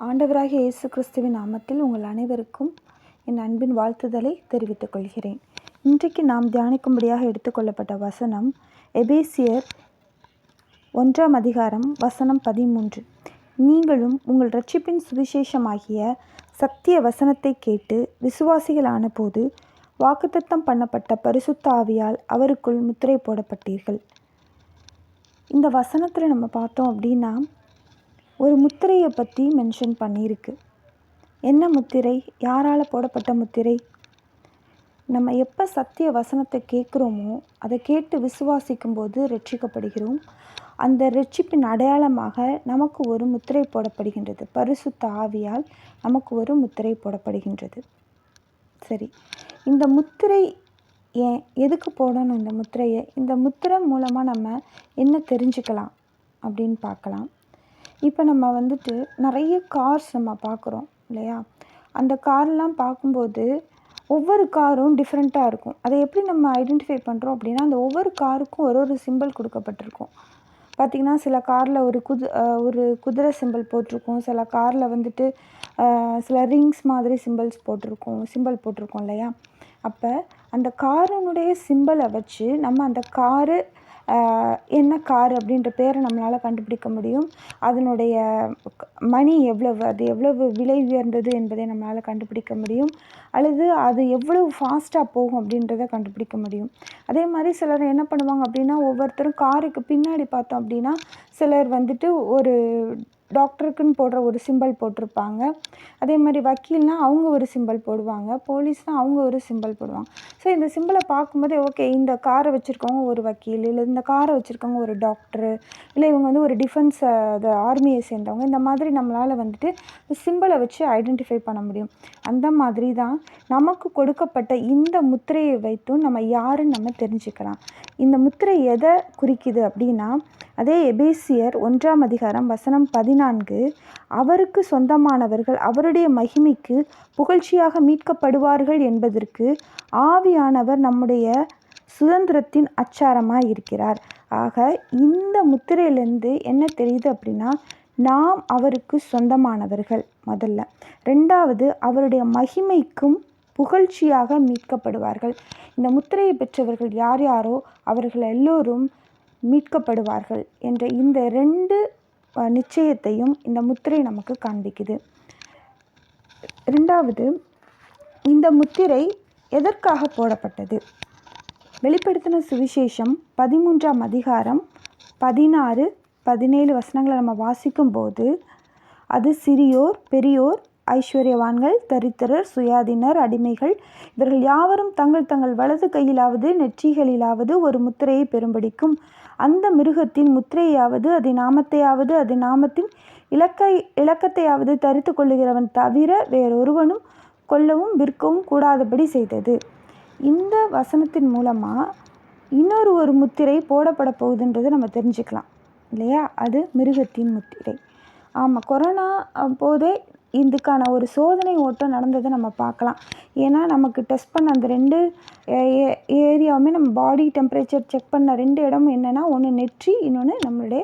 ஆண்டவராகிய இயேசு கிறிஸ்துவின் நாமத்தில் உங்கள் அனைவருக்கும் என் அன்பின் வாழ்த்துதலை தெரிவித்துக் கொள்கிறேன். இன்றைக்கு நாம் தியானிக்கும்படியாக எடுத்துக்கொள்ளப்பட்ட வசனம் எபேசியர் ஒன்றாம் அதிகாரம் வசனம் பதிமூன்று. நீங்களும் உங்கள் ரட்சிப்பின் சுவிசேஷமாகிய சத்திய வசனத்தை கேட்டு விசுவாசிகளான போது வாக்குத்தத்தம் பண்ணப்பட்ட பரிசுத்த ஆவியால் அவருக்குள் முத்திரை போடப்பட்டீர்கள். இந்த வசனத்தில் நம்ம பார்த்தோம் அப்படின்னா ஒரு முத்திரையை பற்றி மென்ஷன் பண்ணியிருக்கு. என்ன முத்திரை? யாரால் போடப்பட்ட முத்திரை? நம்ம எப்போ சத்திய வசனத்தை கேட்குறோமோ அதை கேட்டு விசுவாசிக்கும் போது ரட்சிக்கப்படுகிறோம். அந்த ரட்சிப்பின் அடையாளமாக நமக்கு ஒரு முத்திரை போடப்படுகின்றது. பரிசுத்த ஆவியால் நமக்கு ஒரு முத்திரை போடப்படுகின்றது. சரி. இந்த முத்திரை ஏன் எதுக்கு போடணும் இந்த முத்திரையை? இந்த முத்திரை மூலமாக நம்ம என்ன தெரிஞ்சுக்கலாம் அப்படின்னு பார்க்கலாம். இப்போ நம்ம வந்துட்டு நிறைய கார்ஸ் நம்ம பார்க்குறோம் இல்லையா? அந்த கார்லாம் பார்க்கும்போது ஒவ்வொரு காரும் டிஃப்ரெண்ட்டாக இருக்கும். அதை எப்படி நம்ம ஐடென்டிஃபை பண்ணுறோம் அப்படின்னா அந்த ஒவ்வொரு காருக்கும் ஒரு ஒரு சிம்பிள் கொடுக்கப்பட்டிருக்கும். பார்த்திங்கன்னா சில காரில் ஒரு குது ஒரு குதிரை சிம்பிள் போட்டிருக்கும். சில காரில் வந்துட்டு சில ரிங்ஸ் மாதிரி சிம்பிள்ஸ் போட்டிருக்கும் சிம்பிள் போட்டிருக்கோம் இல்லையா? அப்போ அந்த காரினுடைய சிம்பிளை வச்சு நம்ம அந்த காரு என்ன கார் அப்படின்ற பேரை நம்மளால் கண்டுபிடிக்க முடியும். அதனுடைய மணி எவ்வளவு அது எவ்வளவு விலை உயர்ந்தது என்பதை நம்மளால் கண்டுபிடிக்க முடியும். அல்லது அது எவ்வளவு ஃபாஸ்ட்டாக போகும் அப்படின்றத கண்டுபிடிக்க முடியும். அதே மாதிரி சிலர் என்ன பண்ணுவாங்க அப்படின்னா ஒவ்வொருத்தரும் காருக்கு பின்னாடி பார்த்தோம் அப்படின்னா சிலர் வந்துட்டு ஒரு டாக்டருக்குன்னு போடுற ஒரு சிம்பல் போட்டிருப்பாங்க. அதே மாதிரி வக்கீல்னால் அவங்க ஒரு சிம்பல் போடுவாங்க. போலீஸ்னால் அவங்க ஒரு சிம்பல் போடுவாங்க. ஸோ இந்த சிம்பிளை பார்க்கும்போதே ஓகே இந்த காரை வச்சுருக்கவங்க ஒரு வக்கீல் இல்லை இந்த காரை வச்சுருக்கவங்க ஒரு டாக்டரு இல்லை இவங்க வந்து ஒரு டிஃபென்ஸ் அது ஆர்மியை சேர்ந்தவங்க இந்த மாதிரி நம்மளால் வந்துட்டு சிம்பிளை வச்சு ஐடென்டிஃபை பண்ண முடியும். அந்த மாதிரி தான் நமக்கு கொடுக்கப்பட்ட இந்த முத்திரையை வைத்தும் நம்ம யாருன்னு நம்ம தெரிஞ்சுக்கலாம். இந்த முத்திரை எதை குறிக்குது அப்படின்னா அதே எபேசியர் ஒன்றாம் அதிகாரம் வசனம் பதினான்கு அவருக்கு சொந்தமானவர்கள் அவருடைய மகிமைக்கு புகழ்ச்சியாக மீட்கப்படுவார்கள் என்பதற்கு ஆவியானவர் நம்முடைய சுதந்திரத்தின் அச்சாரமாக இருக்கிறார் ஆக இந்த முத்திரையிலேருந்து என்ன தெரியுது அப்படின்னா நாம் அவருக்கு சொந்தமானவர்கள் முதல்ல. ரெண்டாவது அவருடைய மகிமைக்கும் புகழ்ச்சியாக மீட்கப்படுவார்கள். இந்த முத்திரையை பெற்றவர்கள் யார் யாரோ அவர்கள் எல்லோரும் மீட்கப்படுவார்கள் என்ற இந்த ரெண்டு நிச்சயத்தையும் இந்த முத்திரை நமக்கு காண்பிக்குது. ரெண்டாவது இந்த முத்திரை எதற்காக போடப்பட்டது? வெளிப்படுத்தின சுவிசேஷம் பதிமூன்றாம் அதிகாரம் பதினாறு பதினேழு வசனங்களை நம்ம வாசிக்கும்போது அது சிறியோர் பெரியோர் ஐஸ்வர்யவான்கள் தரித்திரர் சுயாதீனர் அடிமைகள் இவர்கள் யாவரும் தங்கள் தங்கள் வலது கையிலாவது நெற்றிகளிலாவது ஒரு முத்திரையை பெறும்படிக்கும் அந்த மிருகத்தின் முத்திரையாவது அது நாமத்தையாவது அது நாமத்தின் இலக்கை இலக்கத்தையாவது தரித்து கொள்ளுகிறவன் தவிர வேறொருவனும் கொல்லவும் விற்கவும் கூடாதபடி செய்தது. இந்த வசனத்தின் மூலமாக இன்னொரு ஒரு முத்திரை போடப்பட போகுதுன்றதை நம்ம தெரிஞ்சுக்கலாம் இல்லையா? அது மிருகத்தின் முத்திரை. ஆமாம் கொரோனா போதே இதுக்கான ஒரு சோதனை ஓட்டம் நடந்ததை நம்ம பார்க்கலாம். ஏன்னா நமக்கு டெஸ்ட் பண்ண அந்த ரெண்டு ஏரியாவுமே நம்ம பாடி டெம்பரேச்சர் செக் பண்ண ரெண்டு இடமும் என்னென்னா ஒன்று நெற்றி இன்னொன்று நம்மளுடைய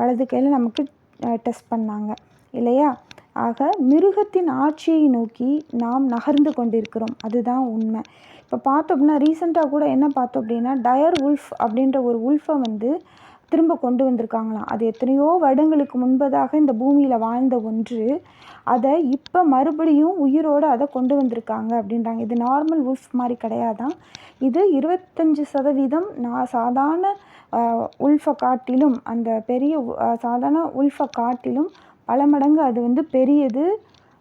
வலது கையில் நமக்கு டெஸ்ட் பண்ணாங்க. இல்லையா? ஆக மிருகத்தின் ஆட்சியை நோக்கி நாம் நகர்ந்து கொண்டிருக்கிறோம். அதுதான் உண்மை. இப்போ பார்த்தோம் அப்படின்னா ரீசெண்டாக கூட என்ன பார்த்தோம் அப்படின்னா டயர் உல்ஃப் அப்படின்ற ஒரு உல்ஃபை வந்து திரும்ப கொண்டு வந்திருக்காங்களாம். அது எத்தனையோ வருடங்களுக்கு முன்பதாக இந்த பூமியில் வாழ்ந்த ஒன்று. அதை இப்போ மறுபடியும் உயிரோடு அதை கொண்டு வந்திருக்காங்க அப்படின்றாங்க. இது நார்மல் உல்ஃப் மாதிரி கிடையாதான் இது இருபத்தஞ்சி சதவீதம் நான் சாதாரண உல்ஃபை காட்டிலும் அந்த பெரிய சாதாரண உல்ஃபை காட்டிலும் பல மடங்கு அது வந்து பெரியது.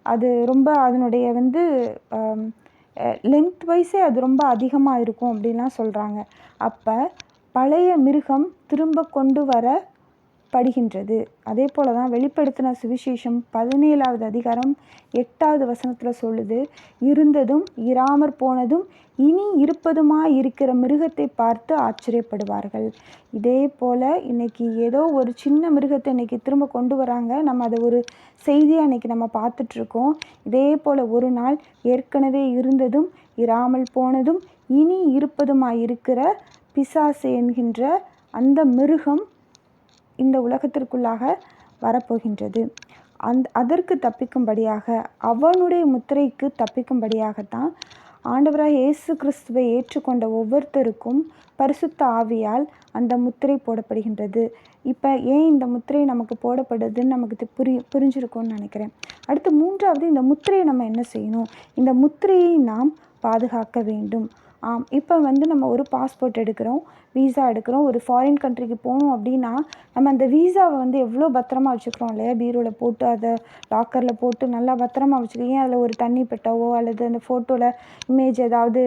அது ரொம்ப அதனுடைய வந்து லென்த் வைஸே அது ரொம்ப அதிகமாக இருக்கும் அப்படின்லாம் சொல்கிறாங்க அப்போ பழைய மிருகம் திரும்ப கொண்டு வர படுகின்றது. அதே போல தான் வெளிப்படுத்தின சுவிசேஷம் பதினேழாவது அதிகாரம் எட்டாவது வசனத்தில் சொல்லுது இருந்ததும் இராமற் போனதும் இனி இருப்பதுமாய் இருக்கிற மிருகத்தை பார்த்து ஆச்சரியப்படுவார்கள். இதே போல் இன்றைக்கி ஏதோ ஒரு சின்ன மிருகத்தை இன்றைக்கி திரும்ப கொண்டு வராங்க. நம்ம அதை ஒரு செய்தியாக இன்றைக்கி நம்ம பார்த்துட்ருக்கோம். இதே போல் ஒரு நாள் ஏற்கனவே இருந்ததும் இராமல் போனதும் இனி இருப்பதுமாய் இருக்கிற பிசாசு என்கின்ற அந்த மிருகம் இந்த உலகத்திற்குள்ளாக வரப்போகின்றது. அந் அதற்கு தப்பிக்கும்படியாக அவனுடைய முத்திரைக்கு தப்பிக்கும்படியாகத்தான் ஆண்டவராக இயேசு கிறிஸ்துவை ஏற்றுக்கொண்ட ஒவ்வொருத்தருக்கும் பரிசுத்த ஆவியால் அந்த முத்திரை போடப்படுகின்றது. இப்போ ஏன் இந்த முத்திரை நமக்கு போடப்படுதுன்னு நமக்கு புரி புரிஞ்சிருக்கும்னு நினைக்கிறேன். அடுத்து மூன்றாவது இந்த முத்திரையை நம்ம என்ன செய்யணும்? இந்த முத்திரையை நாம் பாதுகாக்க வேண்டும். இப்போ வந்து நம்ம ஒரு பாஸ்போர்ட் எடுக்கிறோம் வீசா எடுக்கிறோம் ஒரு ஃபாரின் கண்ட்ரிக்கு போகணும் அப்படின்னா நம்ம அந்த வீசாவை வந்து எவ்வளோ பத்திரமா வச்சுக்கிறோம் இல்லையா? பீரோவில் போட்டு அதை லாக்கரில் போட்டு நல்லா பத்திரமா வச்சுருக்கோம் ஏன் அதில் ஒரு தண்ணி பெட்டாவோ அல்லது அந்த ஃபோட்டோவில் இமேஜ் ஏதாவது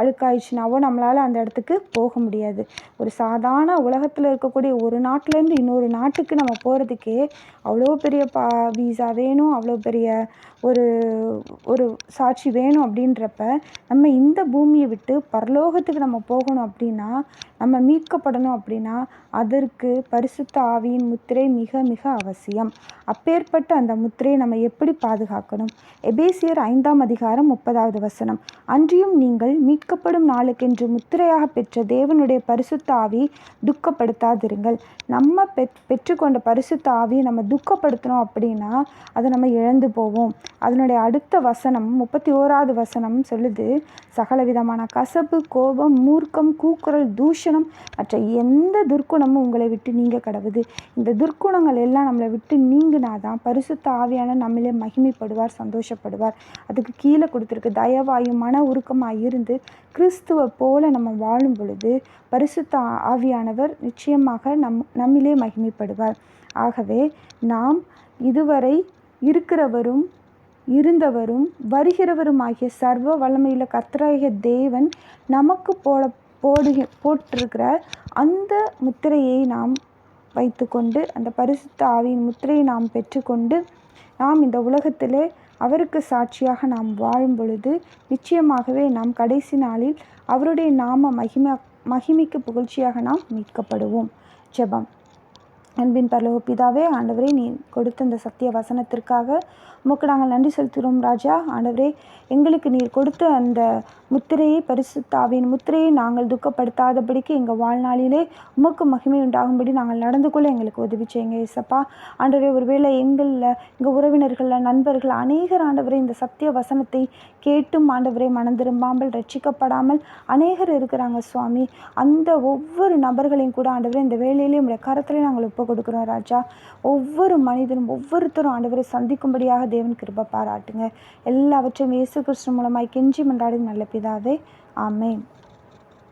அழுக்காயிடுச்சுனாவோ நம்மளால் அந்த இடத்துக்கு போக முடியாது. ஒரு சாதாரண உலகத்தில் இருக்கக்கூடிய ஒரு நாட்டிலேருந்து இன்னொரு நாட்டுக்கு நம்ம போகிறதுக்கே அவ்வளோ பெரிய பா வீசா வேணும் அவ்வளோ பெரிய ஒரு ஒரு சாட்சி வேணும் அப்படின்றப்ப நம்ம இந்த பூமி பூமியை விட்டு பரலோகத்துக்கு நம்ம போகணும் அப்படின்னா நம்ம மீட்கப்படணும் அப்படின்னா அதற்கு பரிசுத்த ஆவியின் முத்திரை மிக மிக அவசியம். அப்பேற்பட்ட அந்த முத்திரையை நம்ம எப்படி பாதுகாக்கணும்? எபேசியர் ஐந்தாம் அதிகாரம் முப்பதாவது வசனம். அன்றியும் நீங்கள் மீட்கப்படும் நாளுக்கென்று முத்திரையாக பெற்ற தேவனுடைய பரிசுத்த ஆவி துக்கப்படுத்தாதிருங்கள். நம்ம பெற் பெற்றுக்கொண்ட பரிசுத்த ஆவியை நம்ம துக்கப்படுத்தணும் அப்படின்னா அதை நம்ம இழந்து போவோம். அதனுடைய அடுத்த வசனம் முப்பத்தி ஓராவது வசனம் சொல்லுது சகலவித விதமான கசப்பு கோபம் மூர்க்கம் கூக்குரல் தூஷணம் மற்ற எந்த துர்க்குணமும் உங்களை விட்டு நீங்க கடவுது. இந்த துர்க்குணங்கள் எல்லாம் நம்மளை விட்டு நீங்கினாதான் பரிசுத்த ஆவியான நம்மளே மகிமைப்படுவார் சந்தோஷப்படுவார். அதுக்கு கீழே கொடுத்துருக்கு தயவாயும் மன உருக்கமாக இருந்து கிறிஸ்துவை போல நம்ம வாழும் பொழுது பரிசுத்த ஆவியானவர் நிச்சயமாக நம் நம்மிலே மகிமைப்படுவார். ஆகவே நாம் இதுவரை இருக்கிறவரும் இருந்தவரும் வருகிறவருமாகிய சர்வ வல்லமையுள்ள கர்த்தராகிய தேவன் நமக்கு போட போடுக போட்டிருக்கிற அந்த முத்திரையை நாம் வைத்துக்கொண்டு அந்த பரிசுத்த ஆவியின் முத்திரையை நாம் பெற்றுக்கொண்டு நாம் இந்த உலகத்திலே அவருக்கு சாட்சியாக நாம் வாழும் பொழுது நிச்சயமாகவே நாம் கடைசி நாளில் அவருடைய நாம மகிமை மகிமைக்கு புகழ்ச்சியாக நாம் மீட்கப்படுவோம். ஜெபம். அன்பின் பரலோக பிதாவே ஆண்டவரே நீ கொடுத்த இந்த சத்திய வசனத்திற்காக உமக்கு நாங்கள் நன்றி செலுத்துகிறோம் ராஜா. ஆண்டவரே எங்களுக்கு நீர் கொடுத்த அந்த முத்திரையை பரிசுத்தாவின் முத்திரையை நாங்கள் துக்கப்படுத்தாதபடிக்கு எங்கள் வாழ்நாளிலே உமக்கு மகிமை உண்டாகும்படி நாங்கள் நடந்து கொள்ள எங்களுக்கு உதவி செய்யுங்க ஏசப்பா. ஆண்டவரே ஒருவேளை எங்களில் எங்கள் உறவினர்களில் நண்பர்கள் அநேகர் ஆண்டவரே இந்த சத்திய வசனத்தை கேட்டும் ஆண்டவரே மனந்திரும்பாமல் ரட்சிக்கப்படாமல் அநேகர் இருக்கிறாங்க சுவாமி. அந்த ஒவ்வொரு நபர்களையும் கூட ஆண்டவரே இந்த வேலையிலே உங்களுடைய கரத்திலே நாங்கள் ஒப்பு கொடுக்குறோம் ராஜா. ஒவ்வொரு மனிதனும் ஒவ்வொருத்தரும் ஆண்டவரை சந்திக்கும்படியாக தேவன் கிருப பாராட்டுங்க. எல்லாவற்றையும் இயேசு கிருஷ்ணன் மூலமாய் கெஞ்சி மன்றாடி நல்ல பிதாவே ஆமென்